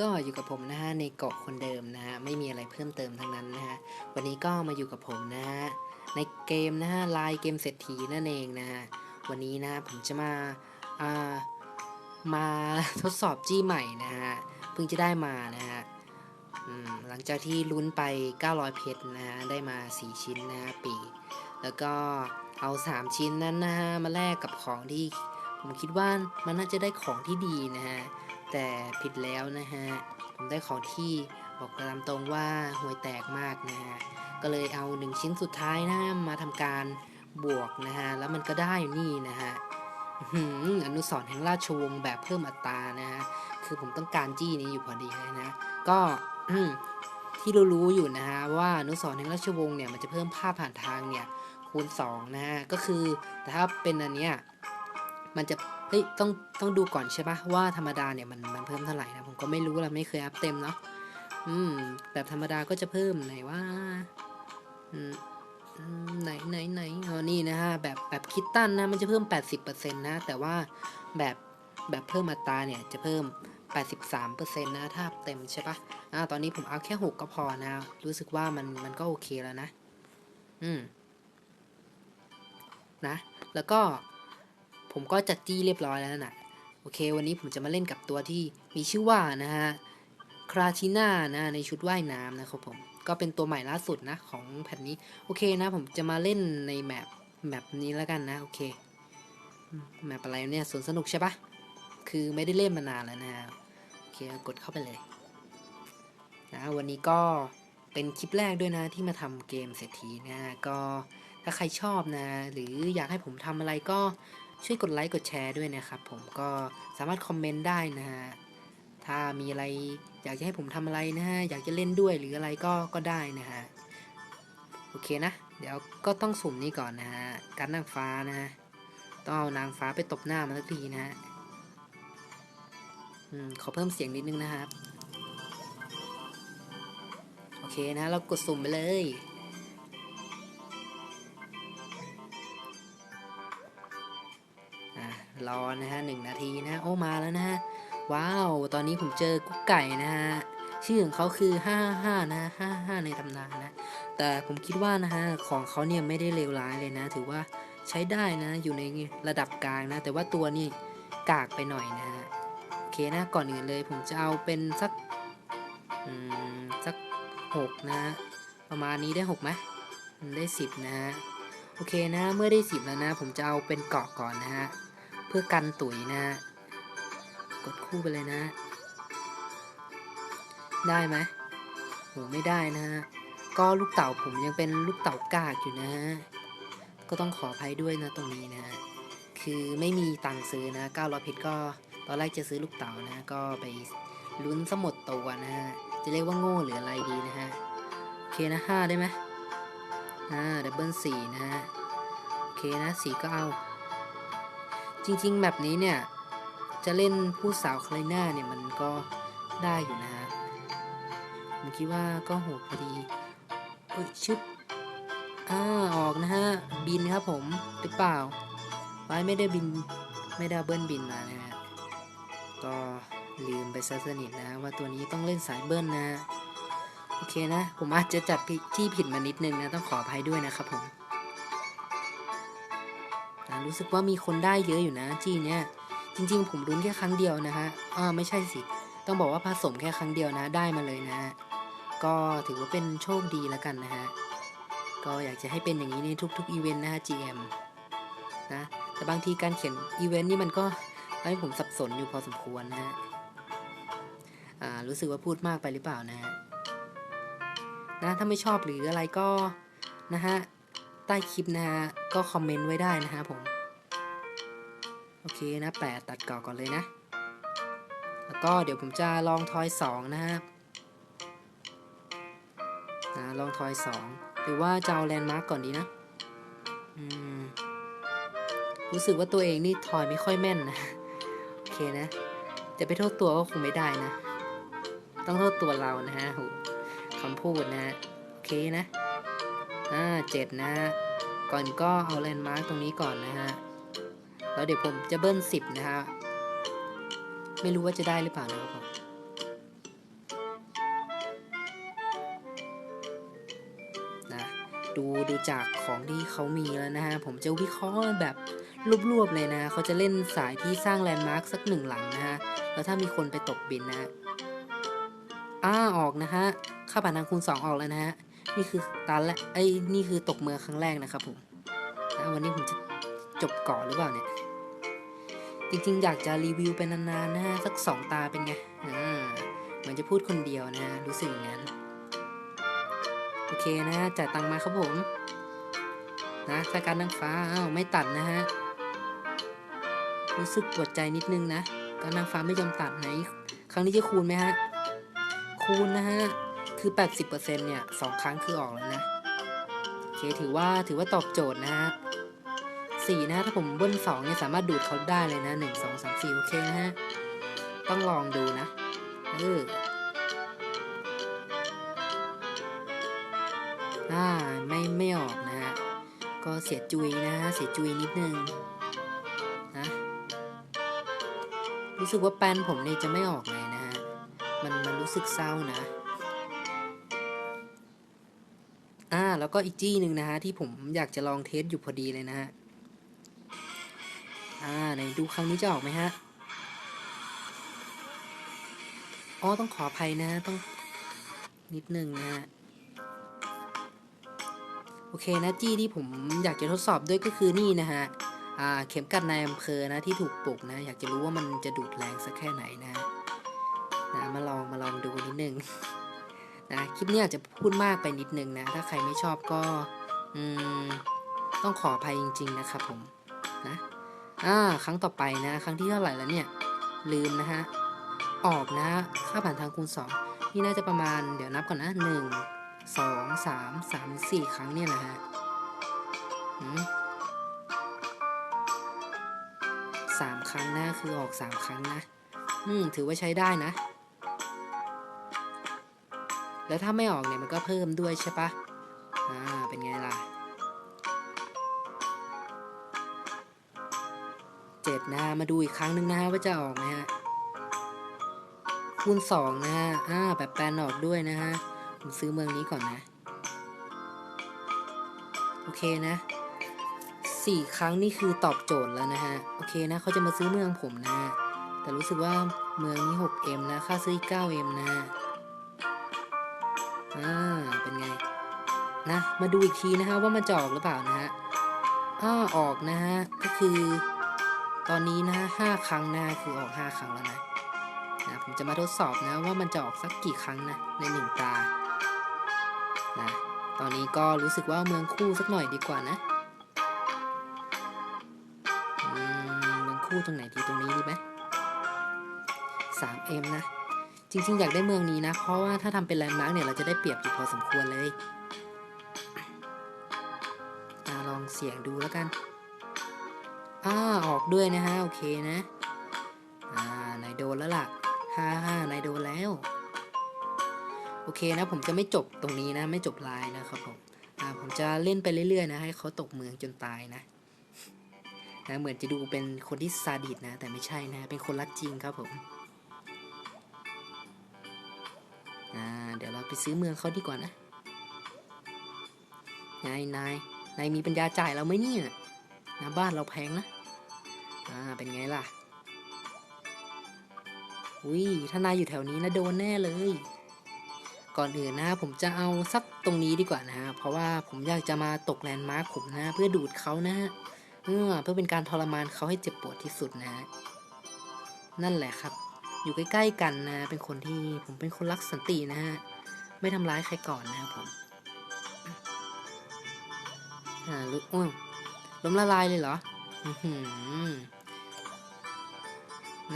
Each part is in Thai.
ก็อยู่กับผมนะฮะในเกาะคนเดิมนะฮะไม่มีอะไรเพิ่มเติมทั้งนั้นนะฮะวันนี้ก็มาอยู่กับผมนะฮะในเกมนะฮะลน์เกมเศรษฐีนั่นเองนะฮะวันนี้นะผมจะมาอ่ามาทดสอบจี้ใหม่นะฮะเพิ่งจะได้มานะฮะ หลังจากที่ลุ้นไป 900 เพชรนะฮะได้มา 4 ชิ้นนะฮะปี แล้วก็เอา 3 ชิ้นนั้นนะฮะมาแลกกับของที่ผมคิดว่ามันน่าจะได้ของที่ดีนะฮะแต่ผิดแล้วนะฮะผมได้ของที่บอกตามตรงว่าห่วยแตกมากนะฮะก็เลยเอาหนึ่งชิ้นสุดท้ายนะมาทำการบวกนะฮะแล้วมันก็ได้นี่นะฮะอนุสรณ์แห่งราชวงศ์แบบเพิ่มอัตรานะฮะคือผมต้องการจี้นี้อยู่พอดีเลยนะ ก็ ที่เรารู้อยู่นะฮะว่าอนุสรณ์แห่งราชวงศ์เนี่ยมันจะเพิ่มภาพผ่านทางเนี่ยคูณ2นะฮะก็คือแต่ถ้าเป็นอันเนี้ยมันจะเฮ้ยต้องต้องดูก่อนใช่ปะว่าธรรมดาเนี่ยมันมันเพิ่มเท่าไหร่นะผมก็ไม่รู้ละไม่เคยอัพเต็มเนาะอืมแบบธรรมดาก็จะเพิ่มไหนว่าอืมไหนไหนไหนอ๋อนี่นะฮะแบบแบบคิดตั้นนะมันจะเพิ่ม 80%นะแต่ว่าแบบแบบเพิ่มอัตราเนี่ยจะเพิ่ม 83%นะถ้าเต็มใช่ปะอ่าตอนนี้ผมเอาแค่ 6 ก็พอนะ รู้สึกว่ามันมันก็โอเคแล้วนะ อืม นะ แล้วก็ผมก็จัดจี้เรียบร้อยแล้วนะโอเค วันนี้ผมจะมาเล่นกับตัวที่มีชื่อว่านะฮะคราชิน่านะในชุดว่ายน้ำนะครับผม ก็เป็นตัวใหม่ล่าสุดนะของแผ่นนี้ โอเคนะ ผมจะมาเล่นในแมปแมปนี้แล้วกันนะ โอเค แมปอะไรเนี่ยสวนสนุกใช่ปะคือไม่ได้เล่นมานานแล้วนะฮะ เคกดเข้าไปเลยนะวันนี้ก็เป็นคลิปแรกด้วยนะที่มาทำเกมเศรษฐีนะก็ถ้าใครชอบนะ หรืออยากให้ผมทำอะไรก็ช่วยกดไลค์กดแชร์ด้วยนะครับ ผมก็สามารถคอมเมนต์ได้นะฮะถ้ามีอะไรอยากจะให้ผมทำอะไรนะฮะอยากจะเล่นด้วยหรืออะไรก็ก็ได้นะฮะโอเคนะ เดี๋ยวก็ต้องสุ่มนี้ก่อนนะฮะการนางฟ้านะฮะต้องเอานางฟ้าไปตบหน้ามันสักทีนะฮะ อขอเพิ่มเสียงนิดนึงนะครับ โอเคนะ เรากดสุ่มไปเลยรอนะฮะหนึ่งนาทีนะ โอ้มาแล้วนะฮะ ว้าว ตอนนี้ผมเจอกุ๊กไก่นะฮะ ชื่อของเขาคือ 55 นะ 55 ในตำนานนะ แต่ผมคิดว่านะฮะ ของเขาเนี่ยไม่ได้เลวร้ายเลยนะ ถือว่าใช้ได้นะ อยู่ในระดับกลางนะ แต่ว่าตัวนี่กากไปหน่อยนะฮะ เคนะ ก่อนอื่นเลยผมจะเอาเป็นสักสักหกนะ ประมาณนี้ได้หกไหมได้สิบนะฮะ โอเคนะ เมื่อได้สิบแล้วนะ ผมจะเอาเป็นเกาะก่อนนะฮะ เพื่อกันตุ๋ยนะฮะกดคู่ไปเลยนะ ได้ไหมโหไม่ได้นะฮะ ก็ลูกเต่าผมยังเป็นลูกเต่ากากอยู่นะฮะ ก็ต้องขออภัยด้วยนะตรงนี้นะฮะคือไม่มีตังค์ซื้อนะ900เพชรก็ ตอนแรกจะซื้อลูกเต๋านะก็ไปลุ้นสมดตัวนะฮะ จะเรียกว่าโง่หรืออะไรดีนะฮะ โอเคนะห้าได้ไหมอ่าดับเบิลสี่นะฮะ โอเคนะสี่ก็เอา จริงๆแบบนี้เนี่ย จะเล่นผู้สาวคลายหน้าเนี่ยมันก็ได้อยู่นะฮะผมคิดว่าก็โหดพอดีเอ้ยชึบอ่าออกนะฮะ บินครับผมหรือเปล่า ไว้ไม่ได้บินไม่ได้เบิ้ลบินมานะฮะ ก็ลืมไปซะสนิทนะว่าตัวนี้ต้องเล่นสายเบิ้ลนะโอเคนะ ผมอาจจะจัดผิดที่ผิดมานิดนึงนะ ต้องขออภัยด้วยนะครับผมรู้สึกว่ามีคนได้เยอะอยู่นะจีเนี่ยจริง ๆ ผมรุ้นแค่ครั้งเดียวนะฮะอ่าไม่ใช่สิ ต้องบอกว่าผสมแค่ครั้งเดียวนะได้มาเลยนะฮะก็ถือว่าเป็นโชคดีแล้วกันนะฮะก็อยากจะให้เป็นอย่างนี้ในทุกๆอีเวนต์นะฮะ GM นะแต่บางทีการเขียนอีเวนต์นี่มันก็ ทำให้ผมสับสนอยู่พอสมควรนะฮะอ่ารู้สึกว่าพูดมากไปหรือเปล่านะฮะนะถ้าไม่ชอบหรืออะไรก็นะฮะใต้คลิปนะฮะก็คอมเมนต์ไว้ได้นะฮะผม โอเคนะแปดตัดก่อก่อนเลยนะ แล้วก็เดี๋ยวผมจะลองทอยสองนะฮะนะลองทอยสองหรือว่าจะเอาแลนด์มาร์กก่อนดีนะอืมรู้สึกว่าตัวเองนี่ทอยไม่ค่อยแม่นนะ เคนะ จะไปโทษตัวก็คงไม่ได้นะ ต้องโทษตัวเรานะฮะคำพูดนะ โอเคนะ อ่าเจ็ดนะ ก่อนก็เอาแลนด์มาร์กตรงนี้ก่อนนะฮะ แล้วเดี๋ยวผมจะเบิ้ลสิบนะฮะ ไม่รู้ว่าจะได้หรือเปล่านะครับผมนะดูดูจากของที่เขามีแล้วนะฮะ ผมจะวิเคราะห์แบบ รวบๆเลยนะ เขาจะเล่นสายที่สร้างแลนด์มาร์กสักหนึ่งหลังนะฮะ แล้วถ้ามีคนไปตกบินนะอ่าออกนะฮะ ค่าผ่านทางคูณสองออกแล้วนะฮะ นี่คือตาและไอ้นี่คือตกเมืองครั้งแรกนะครับผมนะวันนี้ผมจะจบก่อนหรือเปล่าเนี่ย จริงๆ อยากจะรีวิวไปนานๆนะฮะ สักสองตาเป็นไง อ่าเหมือนจะพูดคนเดียวนะ รู้สึกอย่างนั้น โอเคนะ จ่ายตังค์มาครับผม นะสการนางฟ้า อ้าว ไม่ตัดนะฮะ รู้สึกปวดใจนิดนึงนะการนางฟ้าไม่ยอมตัดไหน ครั้งนี้จะคูณไหมฮะ คูณนะฮะ คือ 80%เนี่ยสองครั้งคือออกแล้วนะโอเคถือว่าถือว่าตอบโจทย์นะฮะสี่นะถ้าผมเบิ้ลสองเนี่ยสามารถดูดเขาได้เลยนะหนึ่งสองสามสี่โอเคนะฮะ ต้องลองดูนะเอออ่าไม่ไม่ออกนะฮะ ก็เสียจุยนะฮะ เสียจุยนิดนึง รู้สึกว่าแปนผมเนี่ยจะไม่ออกเลยนะฮะ มันมันรู้สึกเศร้านะ อ่า แล้วก็อีกจี้หนึ่งนะฮะ ที่ผมอยากจะลองเทสอยู่พอดีเลยนะฮะ อ่าไหนดูครั้งนี้จะออกไหมฮะ อ๋อ ต้องขออภัยนะฮะ ต้องนิดนึงนะฮะโอเคนะจี้ที่ผมอยากจะทดสอบด้วยก็คือนี่นะฮะ เข็มกัดในอำเภอนะที่ถูกปลุกนะ อยากจะรู้ว่ามันจะดูดแรงสักแค่ไหนนะนะมาลองมาลองดูนิดนึงนะคลิปนี้อาจจะพูดมากไปนิดนึงนะ ถ้าใครไม่ชอบก็อืมต้องขออภัยจริง ๆ นะครับผมนะอ่าครั้งต่อไปนะ ครั้งที่เท่าไหร่แล้วเนี่ย ลืมนะฮะออกนะค่าผ่านทางคูณสองนี่น่าจะประมาณเดี๋ยวนับก่อนนะหนึ่งสองสามสามสี่ครั้งเนี่ยนะฮะ สามครั้งนะคือออกสามครั้งนะ อืมถือว่าใช้ได้นะ แล้วถ้าไม่ออกเนี่ยมันก็เพิ่มด้วยใช่ปะอ่าเป็นไงล่ะเจ็ดนะมาดูอีกครั้งหนึ่งนะฮะว่าจะออกไหมฮะคูณสองนะฮะอ่าแบบแปลนออกด้วยนะฮะผมซื้อเมืองนี้ก่อนนะ โอเคนะ สี่ครั้งนี่คือตอบโจทย์แล้วนะฮะ โอเคนะเขาจะมาซื้อเมืองผมนะฮะ แต่รู้สึกว่าเมืองนี้ 6M นะ ค่าซื้ออีก 9M นะฮะ อ่า เป็นไง นะ มาดูอีกทีนะฮะว่ามันจอกหรือเปล่านะฮะ อ้าออกนะฮะ ก็คือ ตอนนี้นะห้าครั้งนะคือออกห้าครั้งแล้วนะนะผมจะมาทดสอบนะว่ามันจะออกสักกี่ครั้งนะในหนึ่งตา นะ ตอนนี้ก็รู้สึกว่าเมืองคู่สักหน่อยดีกว่านะ มเมืองคู่ตรงไหนดีตรงนี้ดีไหมสามเอ็มนะ จริง ๆ อยากได้เมืองนี้นะ เพราะว่าถ้าทำเป็นแลนด์มาร์กเนี่ยเราจะได้เปรียบอยู่พอสมควรเลยอ่าลองเสียงดูแล้วกันอ่าออกด้วยนะฮะ โอเคนะ อ่านายโดนแล้วล่ะฮ่าฮ่านายโดนแล้ว โอเคนะ ผมจะไม่จบตรงนี้นะ ไม่จบไลน์นะครับผม อ่า ผมจะเล่นไปเรื่อยๆนะ ให้เขาตกเมืองจนตายนะ นะเหมือนจะดูเป็นคนที่ซาดิสนะ แต่ไม่ใช่นะ เป็นคนรักจริงครับผมอ่าเดี๋ยวเราไปซื้อเมืองเขาดีกว่านะนายนายนายมีปัญญาจ่ายเราไหมเนี่ยนะบ้านเราแพงนะอ่าเป็นไงล่ะอุ้ยถ้านายอยู่แถวนี้นะโดนแน่เลย ก่อนอื่นนะผมจะเอาสักตรงนี้ดีกว่านะฮะเพราะว่าผมอยากจะมาตกแลนด์มาร์คผมนะ เพื่อดูดเขานะฮะ เออเพื่อเป็นการทรมานเขาให้เจ็บปวดที่สุดนะฮะนั่นแหละครับ อยู่ใกล้ๆกันนะ เป็นคนที่ผมเป็นคนรักสันตินะฮะไม่ทำร้ายใครก่อนนะครับผมอ่าลุกอ้วงล้มละลายเลยเหรออ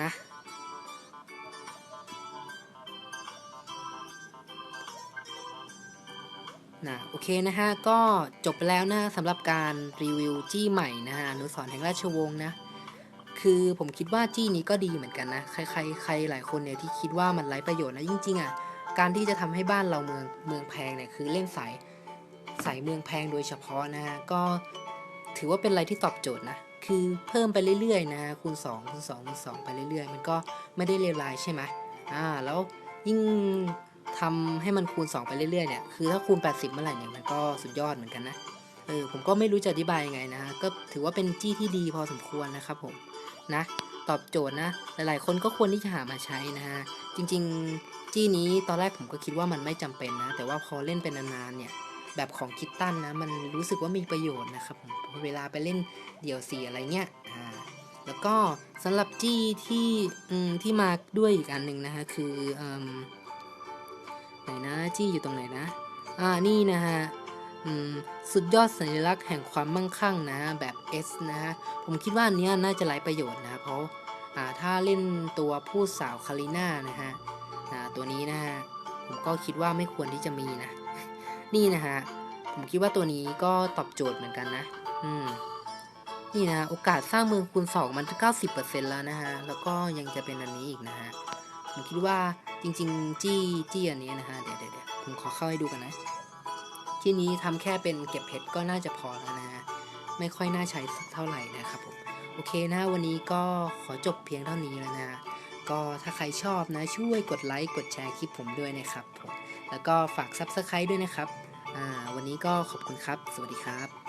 นะ นะโอเคนะฮะก็จบไปแล้วนะสำหรับการรีวิวจี้ใหม่นะฮะอนุสรแห่งราชวงศ์นะ คือผมคิดว่าจี้นี้ก็ดีเหมือนกันนะ ใครใครใครหลายคนเนี่ยที่คิดว่ามันไร้ประโยชน์นะจริงๆอะการที่จะทำให้บ้านเราเมืองเมืองแพงเนี่ยคือเล่นสายสายเมืองแพงโดยเฉพาะนะฮะก็ถือว่าเป็นอะไรที่ตอบโจทย์นะคือเพิ่มไปเรื่อยๆนะฮะคูณ2คูณ2คูณ2ไปเรื่อยๆ มันก็ไม่ได้เลวร้ายใช่ไหมอ่าแล้วยิ่ง ทำให้มันคูณ 2 ไปเรื่อยๆเนี่ยคือถ้าคูณ 80 เมื่อไหร่เนี่ยมันก็สุดยอดเหมือนกันนะเออผมก็ไม่รู้จะอธิบายยังไงนะฮะก็ถือว่าเป็นจี้ที่ดีพอสมควรนะครับผมนะตอบโจทย์นะหลายๆ คนก็ควรที่จะหามาใช้นะฮะจริงๆจี้นี้ตอนแรกผมก็คิดว่ามันไม่จำเป็นนะ แต่ว่าพอเล่นเป็นนานๆเนี่ยแบบของคิตตันนะมันรู้สึกว่ามีประโยชน์นะครับผมเวลาไปเล่นเดี่ยวสีอะไรเงี้ยอ่าแล้วก็สำหรับจี้ที่ที่มาด้วยอีกอันหนึ่งนะฮะคืออ ไหนนะจี้อยู่ตรงไหนนะ อ่านี่นะฮะสุดยอดสัญลักษณ์แห่งความมั่งคั่งนะแบบ S นะฮะผมคิดว่าอันเนี้ยน่าจะไร้ประโยชน์นะเพราะอ่าถ้าเล่นตัวผู้สาวคาริน่านะฮะอ่าตัวนี้นะฮะผมก็คิดว่าไม่ควรที่จะมีนะ นี่นะฮะผมคิดว่าตัวนี้ก็ตอบโจทย์เหมือนกันนะ อืมนี่นะโอกาสสร้างเมืองคูณสองมันจะ90%แล้วนะฮะแล้วก็ยังจะเป็นอันนี้อีกนะฮะผมคิดว่า จริง ๆ จี้จี้อันนี้นะฮะเดี๋ยวเดี๋ยวผมขอเข้าให้ดูกันนะ ที่นี้ทำแค่เป็นเก็บเพชรก็น่าจะพอแล้วนะฮะไม่ค่อยน่าใช้สักเท่าไหร่นะครับผมโอเคนะวันนี้ก็ขอจบเพียงเท่านี้แล้วนะ ก็ถ้าใครชอบนะช่วยกดไลค์กดแชร์คลิปผมด้วยนะครับผมแล้วก็ฝาก Subscribe ด้วยนะครับ อ่า วันนี้ก็ขอบคุณครับ สวัสดีครับ